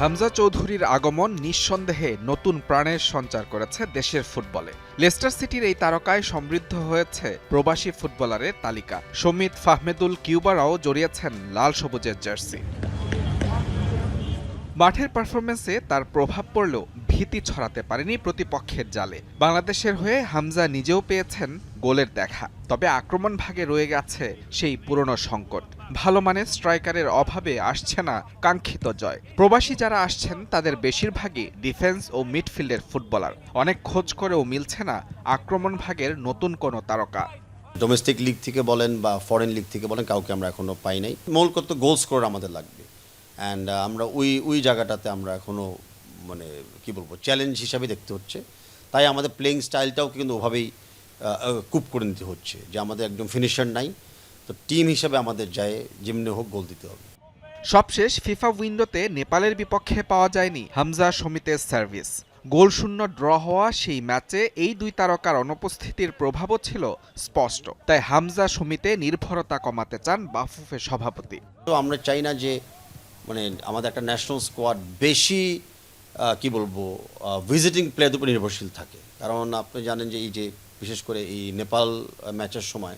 হামজা চৌধুরীর আগমন নিঃসন্দেহে নতুন প্রাণের সঞ্চার করেছে দেশের ফুটবলে। লেস্টার সিটির এই তারকায় সমৃদ্ধ হয়েছে প্রবাসী ফুটবলারের তালিকা। সমিত ফাহমেদুল কিউবারাও জড়িয়েছেন লাল সবুজের জার্সি। মাঠের পারফরমেন্সে তার প্রভাব পড়লেও ভীতি ছড়াতে পারেনি প্রতিপক্ষের জালে। বাংলাদেশের হয়ে হামজা নিজেও পেয়েছেন গোলের দেখা। তবে আক্রমণ ভাগে রয়ে গেছে সেই পুরনো সংকট। ভালো মানের স্ট্রাইকারের অভাবে আসছে না কাঙ্ক্ষিত জয়। প্রবাসী যারা আসছেন, তাদের বেশিরভাগই ডিফেন্স ও মিডফিল্ডের ফুটবলার। অনেক খোঁজ করেও মিলছে না আক্রমণ ভাগের নতুন কোনো তারকা। ডোমেস্টিক লিগ থেকে বলেন বা ফরেন লিগ থেকে বলেন, কাউকে আমরা এখনও পাই নাই। মূল করতে গোল স্কোর আমাদের লাগবে। অ্যান্ড আমরা ওই ওই জায়গাটাতে আমরা এখনও মানে কি বলব চ্যালেঞ্জ হিসাবে দেখতে হচ্ছে। তাই আমাদের প্লেইং স্টাইলটাও কিন্তু ওভাবেই কুপ করে নিতে হচ্ছে। যে আমাদের একদম ফিনিশার নাই। তো টিম হিসাবে আমাদের যায় যেমনি হোক গোল দিতে হবে। সবশেষ ফিফা উইন্ডোতে নেপালের বিপক্ষে পাওয়া যায়নি হামজা সমিতের সার্ভিস। গোলশূন্য ড্র হওয়া সেই ম্যাচে এই দুই তারকার অনুপস্থিতির প্রভাবও ছিল স্পষ্ট। তাই হামজা সমিতে নির্ভরতা কমাতে চান বাফুফে সভাপতি। তো আমরা চাই না যে মানে আমাদের একটা ন্যাশনাল স্কোয়াড বেশি কি বলব ভিজিটিং প্লেয়ারদের উপর নির্ভরশীল থাকে। কারণ আপনি জানেন যে এই যে বিশেষ করে এই নেপাল ম্যাচের সময়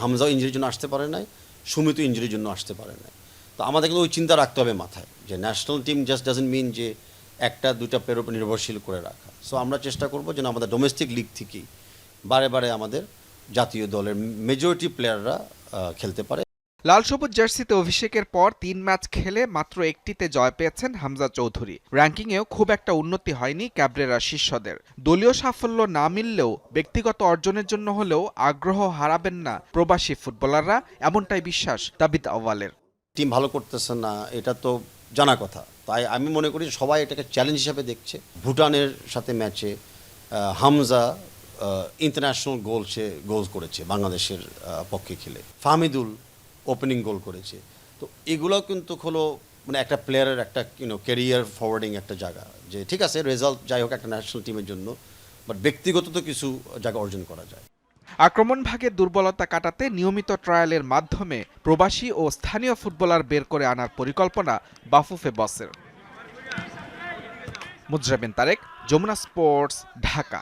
হামজাও ইঞ্জুরির জন্য আসতে পারে নাই সুমিত ইঞ্জুরির জন্য আসতে পারে নাই। তো আমাদের কিন্তু ওই চিন্তা রাখতে হবে মাথায় যে national team just doesn't mean যে একটা দুটা পের উপর নির্ভরশীল করে রাখা। সো আমরা চেষ্টা করব যেন আমাদের ডোমেস্টিক লিগ থেকেই বারে বারে আমাদের জাতীয় দলের মেজরিটি প্লেয়াররা খেলতে পারে। লাল সবুজ জার্সিতে অভিষেকের পর তিন ম্যাচ খেলে মাত্র একটিতে জয় পেয়েছেন হামজা চৌধুরী। র্যাঙ্কিংয়েও খুব একটা উন্নতি হয়নি ক্যাবরেরা শীর্ষদের। দলীয় সাফল্য না মিললেও ব্যক্তিগত অর্জনের জন্য হলেও আগ্রহ হারাবেন না প্রবাসী ফুটবলাররা, এমনটাই বিশ্বাস তাবিদ আওয়ালের টিম ভালো করতেছে না, এটা তো জানা কথা। তাই আমি মনে করি সবাই এটাকে চ্যালেঞ্জ হিসাবে দেখছে। ভুটানের সাথে ম্যাচে হামজা ইন্টারন্যাশনাল গোল সে গোল করেছে বাংলাদেশের পক্ষে খেলে। ফাহমিদুল ওপেনিং গোল করেছে। তো এগুলো কিন্তু হলো মানে একটা প্লেয়ারের একটা ইউনো ক্যারিয়ার ফরওয়ার্ডিং একটা জায়গা। যে ঠিক আছে রেজাল্ট যাই হোক একটা ন্যাশনাল টিমের জন্য বাট ব্যক্তিগত তো কিছু জায়গা অর্জন করা যায়। আক্রমণ ভাগের দুর্বলতা কাটাতে নিয়মিত ট্রায়ালের মাধ্যমে প্রবাসী ও স্থানীয় ফুটবলার বের করে আনার পরিকল্পনা বাফুফে বসের। মুজরাবিন তারেক, যমুনা স্পোর্টস, ঢাকা।